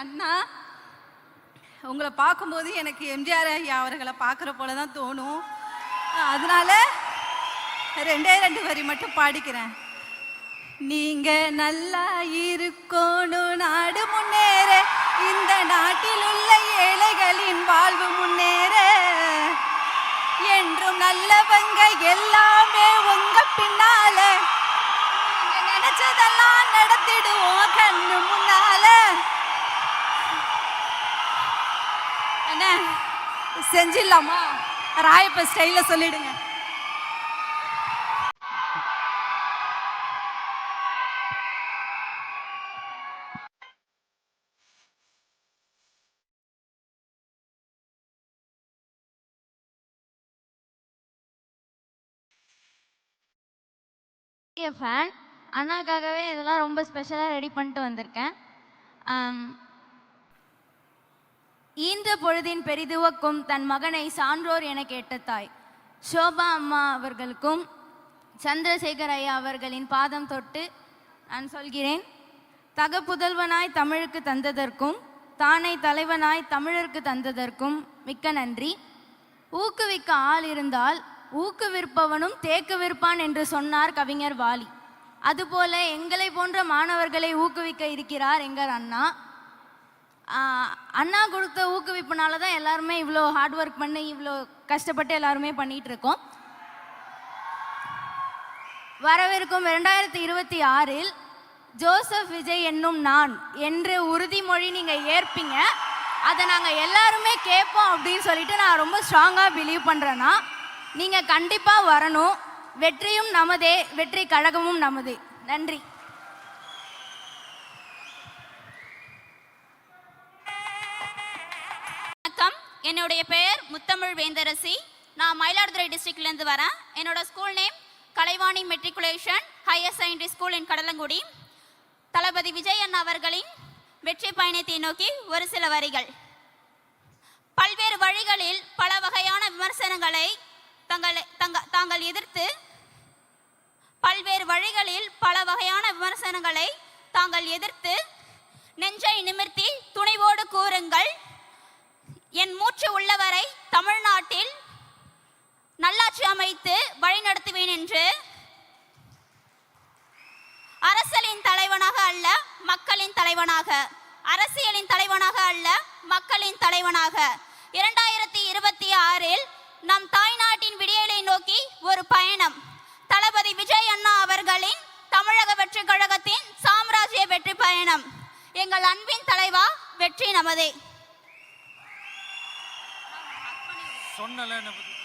அண்ணா உங்களை பார்க்கும்போது எனக்கு எம்ஜிஆர் ஐயா அவர்களை பார்க்குற போல தான் தோணும். அதனால ரெண்டே ரெண்டு வரி மட்டும் பாடிக்கிறேன். நீங்க நல்லா இருக்கணும் நாடு முன்னேற. இந்த நாட்டில் உள்ள ஏழைகளின் வாழ்வு முன்னேற. என்றும் நல்லவங்க எல்லாமே உங்க பின்னால. நினைச்சதெல்லாம் நடத்திடுவோம் கண்ணு முன்னால என்ன செஞ்சிடலாமா? ராயப்ப ஸ்டைல சொல்லிடுங்க. ஃபேன் அண்ணாக்காகவே இதெல்லாம் ரொம்ப ஸ்பெஷலாக ரெடி பண்ணிட்டு வந்திருக்கேன். ஈன்ற பொழுதின் பெரிதுவக்கும் தன் மகனை சான்றோர் என கேட்ட தாய். சோபா அம்மா அவர்களுக்கும் சந்திரசேகர் ஐயா அவர்களின் பாதம் தொட்டு நான் சொல்கிறேன். தக புதல்வனாய் தமிழுக்கு தந்ததற்கும் தானை தலைவனாய் தமிழருக்கு தந்ததற்கும் மிக்க நன்றி. ஊக்குவிக்க ஆள் இருந்தால் ஊக்குவிற்பவனும் தேக்குவிற்பான் என்று சொன்னார் கவிஞர் வாலி. அதுபோல எங்களை போன்ற மாணவர்களை ஊக்குவிக்க இருக்கிறார் எங்கள் அண்ணா. அண்ணா கொடுத்த ஊக்குவிப்புனால தான் எல்லாருமே இவ்வளோ ஹார்ட் ஒர்க் பண்ணி இவ்வளோ கஷ்டப்பட்டு எல்லாருமே பண்ணிகிட்டு இருக்கோம் வரவிருக்கும் இரண்டாயிரத்தி இருபத்தி ஆறில் ஜோசப் விஜய் என்னும் நான் என்று உறுதிமொழி நீங்கள் ஏற்பீங்க. அதை நாங்கள் எல்லாருமே கேட்போம் அப்படின்னு சொல்லிட்டு நான் ரொம்ப ஸ்ட்ராங்காக பிலீவ் பண்ணுறேன்னா நீங்கள் கண்டிப்பாக வரணும். வெற்றியும் நமதே வெற்றி கழகமும் நமது. நன்றி. என்னுடைய பெயர் முத்தமிழ் வேந்தரசி. நான் மயிலாடுதுறை டிஸ்ட்ரிக்ட்லேருந்து வரேன். என்னோட school name Kalaivani matriculation higher secondary school in Kadalangudi. Thalapathy Vijay அண்ணா அவர்களின் வெற்றி பயணத்தை நோக்கி ஒரு சில வரிகள். பல்வேறு வழிகளில் பல வகையான விமர்சனங்களை தங்களை தங்க தாங்கள் எதிர்த்து பல்வேறு வழிகளில் பல வகையான விமர்சனங்களை தாங்கள் எதிர்த்து நெஞ்சை நிமிர்த்தி துணிவோடு கூறுங்கள். என் மூ மூச்சு உள்ளவரை தமிழ்நாட்டில் நல்லாட்சி அமைத்து வழிநடத்துவேன் என்று அரசியலின் தலைவனாக அல்ல மக்களின் தலைவனாக. அரசியலின் தலைவனாக அல்ல மக்களின் தலைவனாக. இரண்டாயிரத்தி இருபத்தி ஆறில் நம் தாய்நாட்டின் விடியலை நோக்கி ஒரு பயணம். தளபதி விஜய் அண்ணா அவர்களின் தமிழக வெற்றி கழகத்தின் சாம்ராஜ்ய வெற்றி பயணம். எங்கள் அன்பின் தலைவா வெற்றி நமதே. சொன்னல என்ன பத்தி?